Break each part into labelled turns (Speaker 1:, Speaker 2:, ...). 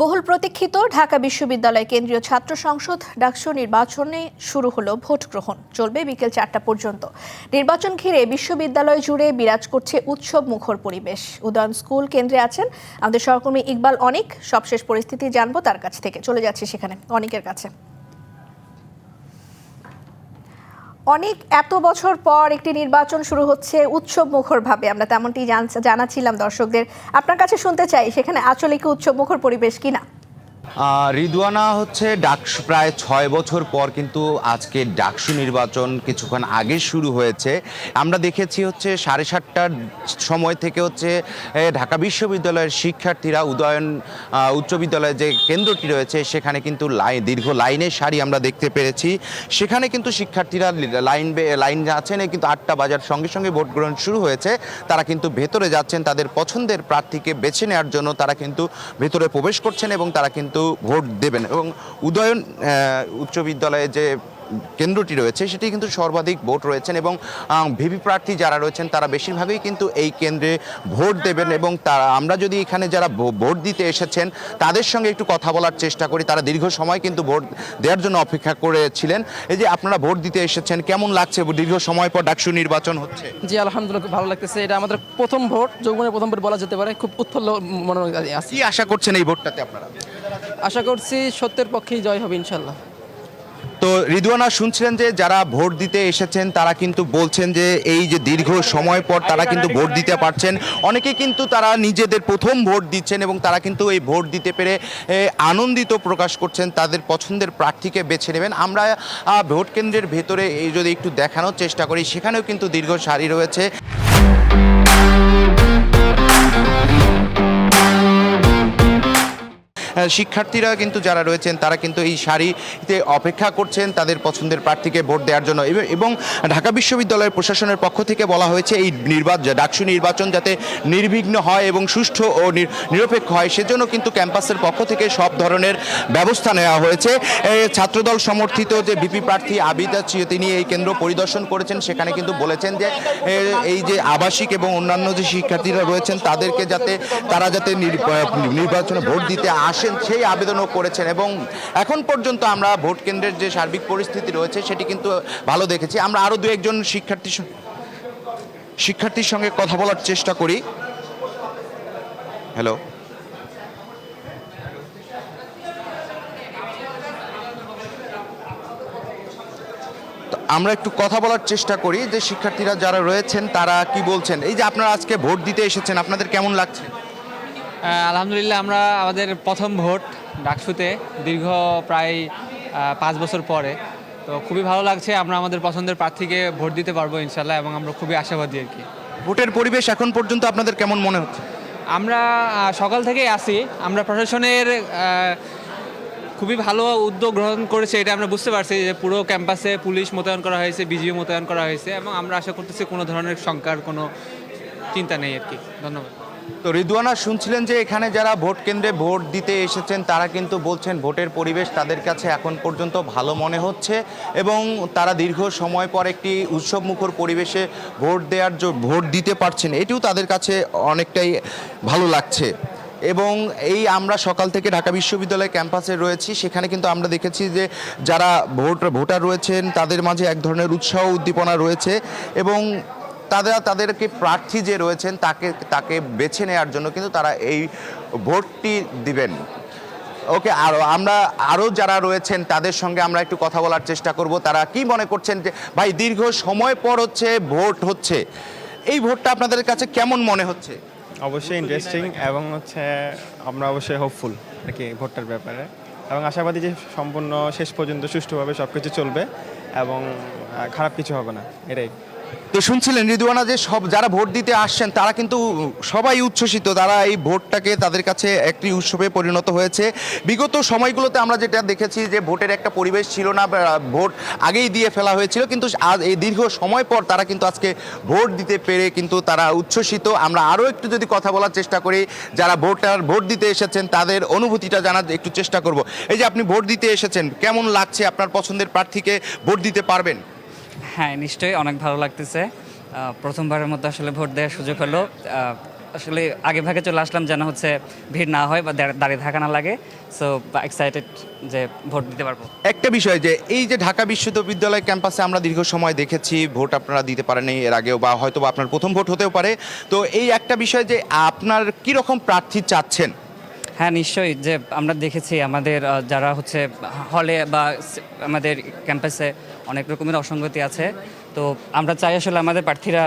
Speaker 1: বহুল প্রতীক্ষিত ঢাকা বিশ্ববিদ্যালয় কেন্দ্রীয় ছাত্র সংসদ ডাকসু নির্বাচনে শুরু হলো ভোট গ্রহণ। চলবে বিকেল চারটা পর্যন্ত। নির্বাচন ঘিরে বিশ্ববিদ্যালয় জুড়ে বিরাজ করছে উৎসব মুখর পরিবেশ। উদয়ন স্কুল কেন্দ্রে আছেন আমাদের সহকর্মী ইকবাল অনেক। সবশেষ পরিস্থিতি জানব তার কাছ থেকে। চলে যাচ্ছে সেখানে অনেকের কাছে। অনেক এত বছর পর একটি নির্বাচন শুরু হচ্ছে উৎসব মুখর ভাবে আমরা তেমনটি জান- জানাচ্ছিলাম দর্শকদের। আপনার কাছে শুনতে চাই, সেখানে আসলে কি উৎসব মুখর পরিবেশ কিনা?
Speaker 2: আহ, রিদওয়ানা হচ্ছে ডাকসু প্রায় ছয় বছর পর কিন্তু আজকে ডাকসু নির্বাচন কিছুক্ষণ আগে শুরু হয়েছে। আমরা দেখেছি হচ্ছে সাড়ে সাতটার সময় থেকে হচ্ছে ঢাকা বিশ্ববিদ্যালয়ের শিক্ষার্থীরা উদয়ন উচ্চ বিদ্যালয়ের যে কেন্দ্রটি রয়েছে সেখানে কিন্তু লাইন দীর্ঘ লাইনের সারি আমরা দেখতে পেরেছি। সেখানে কিন্তু শিক্ষার্থীরা লাইন লাইন আছেন কিন্তু আটটা বাজার সঙ্গে সঙ্গে ভোট গ্রহণ শুরু হয়েছে। তারা কিন্তু ভেতরে যাচ্ছেন তাদের পছন্দের প্রার্থীকে বেছে নেওয়ার জন্য তারা কিন্তু ভেতরে প্রবেশ করছেন এবং তারা কিন্তু ভোট দেবেন। এবং উদয়ন উচ্চ বিদ্যালয়ে যে কেন্দ্রটি রয়েছে সেটি কিন্তু সর্বাধিক ভোট রয়েছেন এবং ভিভি প্রার্থী যারা রয়েছেন তারা বেশিরভাগই কিন্তু এই কেন্দ্রে ভোট দেবেন এবং তারা আমরা যদি এখানে যারা ভোট দিতে এসেছেন তাদের সঙ্গে একটু কথা বলার চেষ্টা করি। তারা দীর্ঘ সময় কিন্তু ভোট দেওয়ার জন্য অপেক্ষা করেছিলেন। এই যে আপনারা ভোট দিতে এসেছেন কেমন লাগছে? দীর্ঘ সময় পর ডাকসু নির্বাচন হচ্ছে।
Speaker 3: জি আলহামদুলিল্লাহ খুব ভালো লাগতেছে। এটা আমাদের প্রথম ভোট যৌবনের প্রথম ভোট বলা যেতে পারে। খুব উৎফুল্ল মনে আছি।
Speaker 2: আশা করছেন এই ভোটটাতে আপনারা?
Speaker 3: আশা করছি সত্যের পক্ষেই জয় হবে ইনশাল্লাহ
Speaker 2: তো রিদওয়ানা শুনছিলেন যে যারা ভোট দিতে এসেছেন, তারা কিন্তু বলছেন যে এই যে দীর্ঘ সময় পর তারা কিন্তু ভোট দিতে পারছেন। অনেকে কিন্তু তারা নিজেদের প্রথম ভোট দিচ্ছেন এবং তারা কিন্তু এই ভোট দিতে পেরে আনন্দিত প্রকাশ করছেন, তাদের পছন্দের প্রার্থীকে বেছে নেবেন। আমরা ভোট কেন্দ্রের ভেতরে এই যদি একটু দেখানোর চেষ্টা করি, সেখানেও কিন্তু দীর্ঘ সারি রয়েছে। শিক্ষার্থীরা কিন্তু যারা রয়েছেন, তারা কিন্তু এই সারিতে অপেক্ষা করছেন তাদের পছন্দের প্রার্থীকে ভোট দেওয়ার জন্য। এবং- ঢাকা বিশ্ববিদ্যালয়ের প্রশাসনের পক্ষ থেকে বলা হয়েছে, এই নির্বাচন ডাকসু নির্বাচন যাতে নির্বিঘ্ন হয় এবং সুষ্ঠু ও নির- নিরপেক্ষ হয়, সেজন্য কিন্তু ক্যাম্পাসের পক্ষ থেকে সব ধরনের ব্যবস্থা নেওয়া হয়েছে। ছাত্রদল সমর্থিত যে বিপি প্রার্থী আবিদা, তিনি এই কেন্দ্র পরিদর্শন করেছেন, সেখানে কিন্তু বলেছেন যে এই যে আবাসিক এবং অন্যান্য যে শিক্ষার্থীরা রয়েছেন, তাদেরকে যাতে, তারা যাতে নির- নির্বাচনে ভোট দিতে আসেন সেই আবেদনও করেছেন এবং এখন পর্যন্ত আমরা ভোট কেন্দ্রের যে সার্বিক পরিস্থিতি রয়েছে সেটি কিন্তু ভালো দেখেছি। আমরা আরও দু একজন শিক্ষার্থী শিক্ষার্থীর সঙ্গে কথা বলার চেষ্টা করি। হ্যালো আমরা একটু কথা বলার চেষ্টা করি যে শিক্ষার্থীরা যারা রয়েছেন তারা কি বলছেন? এই যে আপনারা আজকে ভোট দিতে এসেছেন, আপনাদের কেমন লাগছে?
Speaker 4: আলহামদুলিল্লাহ আমরা আমাদের প্রথম ভোট ডাকসুতে দীর্ঘ প্রায় পাঁচ বছর পরে। তো খুবই ভালো লাগছে আমরা আমাদের পছন্দের প্রার্থীকে ভোট দিতে পারব ইনশাল্লাহ এবং আমরা খুবই আশাবাদী আর কি।
Speaker 2: ভোটের পরিবেশ এখন পর্যন্ত আপনাদের কেমন মনে হচ্ছে?
Speaker 4: আমরা সকাল থেকেই আসি আমরা প্রশাসনের খুবই ভালো উদ্যোগ গ্রহণ করেছে এটা আমরা বুঝতে পারছি যে পুরো ক্যাম্পাসে পুলিশ মোতায়েন করা হয়েছে বিজিও মোতায়েন করা হয়েছে এবং আমরা আশা করতেছি কোনো ধরনের শঙ্কার কোনো চিন্তা নেই আর কি। ধন্যবাদ।
Speaker 2: তো রিদুয়ানা শুনছিলেন যে এখানে যারা ভোট কেন্দ্রে ভোট দিতে এসেছেন, তারা কিন্তু বলছেন ভোটের পরিবেশ তাদের কাছে এখন পর্যন্ত ভালো মনে হচ্ছে এবং তারা দীর্ঘ সময় পর একটি উৎসব মুখর পরিবেশে ভোট দেওয়ার ভোট দিতে পারছেন। এটিও তাদের কাছে অনেকটাই ভালো লাগছে। এবং এই আমরা সকাল থেকে ঢাকা বিশ্ববিদ্যালয় ক্যাম্পাসে রয়েছি, সেখানে কিন্তু আমরা দেখেছি যে যারা ভোট, ভোটার রয়েছেন, তাদের মাঝে এক ধরনের উৎসাহ, উদ্দীপনা রয়েছে এবং তারা তাদেরকে প্রার্থী যে রয়েছেন, তাকে তাকে বেছে নেওয়ার জন্য কিন্তু তারা এই ভোটটি দিবেন। ওকে, আর, আমরা আরও যারা রয়েছেন, তাদের সঙ্গে আমরা একটু কথা বলার চেষ্টা করব। তারা কি মনে করছেন যে, ভাই, দীর্ঘ সময় পর হচ্ছে ভোট হচ্ছে, এই ভোটটা আপনাদের কাছে কেমন মনে হচ্ছে?
Speaker 5: অবশ্যই ইন্টারেস্টিং এবং হচ্ছে আমরা অবশ্যই হোপফুল আর কি ভোটটার ব্যাপারে। এবং আশাবাদী যে সম্পূর্ণ শেষ পর্যন্ত সুষ্ঠুভাবে সব কিছু চলবে এবং খারাপ কিছু হবে না, এটাই।
Speaker 2: তো শুনছিলেন রিদুয়ানা যে সব যারা ভোট দিতে আসছেন, তারা কিন্তু সবাই উচ্ছ্বসিত, তারা এই ভোটটাকে তাদের কাছে একটি উৎসবে পরিণত হয়েছে। বিগত সময়গুলোতে আমরা যেটা দেখেছি যে ভোটের একটা পরিবেশ ছিল না ভোট আগেই দিয়ে ফেলা হয়েছিল, কিন্তু আজ এই দীর্ঘ সময় পর তারা কিন্তু আজকে ভোট দিতে পেরে কিন্তু তারা উচ্ছ্বসিত। আমরা আরও একটু যদি কথা বলার চেষ্টা করি, যারা ভোটার ভোট দিতে এসেছেন, তাদের অনুভূতিটা জানার একটু চেষ্টা করব। এই যে আপনি ভোট দিতে এসেছেন, কেমন লাগছে আপনার পছন্দের প্রার্থীকে ভোট দিতে পারবেন?
Speaker 6: হ্যাঁ নিশ্চয়ই অনেক ভালো লাগতেছে। প্রথমবারের মতো আসলে ভোট দেওয়ার সুযোগ হলো। আসলে আগে ভাগে চলে আসলাম যেন হচ্ছে ভিড় না হয় বা দাঁড়িয়ে থাকা না লাগে। সো এক্সাইটেড যে ভোট দিতে পারব।
Speaker 2: একটা বিষয় যে, এই যে ঢাকা বিশ্ববিদ্যালয় ক্যাম্পাসে আমরা দীর্ঘ সময় দেখেছি, ভোট আপনারা দিতে পারেনি এর আগেও বা হয়তো আপনার প্রথম ভোট হতেও পারে। তো এই একটা বিষয় যে, আপনার কি রকম প্রার্থী চাচ্ছেন?
Speaker 6: হ্যাঁ নিশ্চয়ই যে আমরা দেখেছি আমাদের যারা হচ্ছে হলে বা আমাদের ক্যাম্পাসে অনেক রকমের অসঙ্গতি আছে। তো আমরা চাই আসলে আমাদের প্রার্থীরা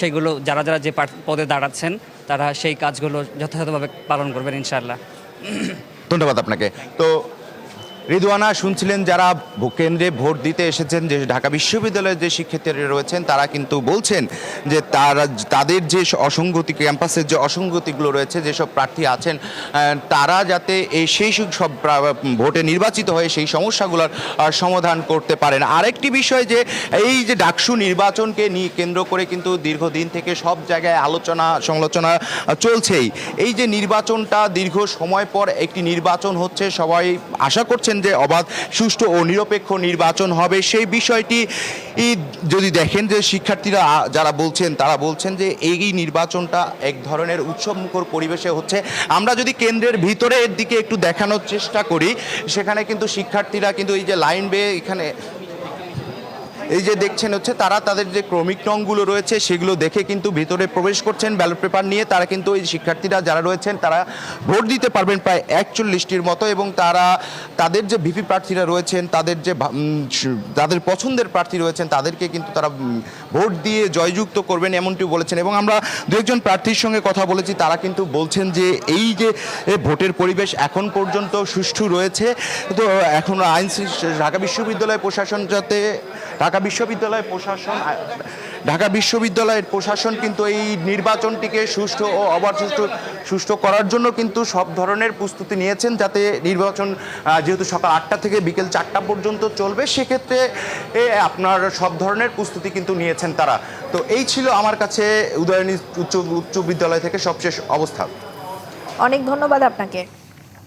Speaker 6: সেগুলো, যারা যারা যে পদে দাঁড়াচ্ছেন, তারা সেই কাজগুলো যথাযথভাবে পালন করবেন ইনশাল্লাহ
Speaker 2: ধন্যবাদ আপনাকে। তো রিদওয়ানা, শুনছিলেন যারা কেন্দ্রে ভোট দিতে এসেছেন, যে ঢাকা বিশ্ববিদ্যালয়ের যে শিক্ষার্থীরা রয়েছেন, তারা কিন্তু বলছেন যে তারা, তাদের যে অসঙ্গতি, ক্যাম্পাসের যে অসঙ্গতিগুলো রয়েছে, যেসব প্রার্থী আছেন তারা যাতে এই সেই সব ভোটে নির্বাচিত হয়ে সেই সমস্যাগুলোর সমাধান করতে পারেন। আরেকটি বিষয় যে, এই যে ডাকসু নির্বাচনকে নিয়ে কেন্দ্র করে কিন্তু দীর্ঘদিন থেকে সব জায়গায় আলোচনা, সমালোচনা চলছেই। এই যে নির্বাচনটা দীর্ঘ সময় পর একটি নির্বাচন হচ্ছে, সবাই আশা করছেন যে অবাধ, সুষ্ঠু ও নিরপেক্ষ নির্বাচন হবে সেই বিষয়টি যদি দেখেন যে শিক্ষার্থীরা যারা বলছেন, তারা বলছেন যে এই নির্বাচনটা এক ধরনের উৎসবমুখর পরিবেশে হচ্ছে। আমরা যদি কেন্দ্রের ভিতরের দিকে একটু দেখানোর চেষ্টা করি, সেখানে কিন্তু শিক্ষার্থীরা কিন্তু এই যে লাইন বেয়ে এখানে এই যে দেখছেন হচ্ছে, তারা তাদের যে ক্রমিক নংগুলো রয়েছে, সেগুলো দেখে কিন্তু ভিতরে প্রবেশ করছেন ব্যালট পেপার নিয়ে তারা কিন্তু এই শিক্ষার্থীরা যারা রয়েছেন, তারা ভোট দিতে পারবেন প্রায় একচল্লিশটির মতো এবং তারা, তাদের যে ভিপি প্রার্থীরা রয়েছেন, তাদের যে যাদের পছন্দের প্রার্থী রয়েছেন, তাদেরকে কিন্তু তারা ভোট দিয়ে জয়যুক্ত করবেন এমনটি বলেছেন এবং আমরা দু একজন প্রার্থীর সঙ্গে কথা বলেছি, তারা কিন্তু বলছেন যে এই যে ভোটের পরিবেশ এখন পর্যন্ত সুষ্ঠু রয়েছে। তো এখন আইন ঢাকা বিশ্ববিদ্যালয় প্রশাসন যাতে ঢাকা বিশ্ববিদ্যালয় প্রশাসন ঢাকা বিশ্ববিদ্যালয়ের প্রশাসন কিন্তু এই নির্বাচনটিকে সুষ্ঠু ও অবাধ সুষ্ঠু সুষ্ঠু করার জন্য কিন্তু সব ধরনের প্রস্তুতি নিয়েছেন যাতে নির্বাচন যেহেতু সকাল আটটা থেকে বিকেল চারটা পর্যন্ত চলবে, সেক্ষেত্রে আপনার সব ধরনের প্রস্তুতি কিন্তু নিয়েছেন তারা। তো এই ছিল আমার কাছে উদয়নী উচ্চ উচ্চ বিদ্যালয় থেকে সবশেষ অবস্থা।
Speaker 1: অনেক ধন্যবাদ আপনাকে।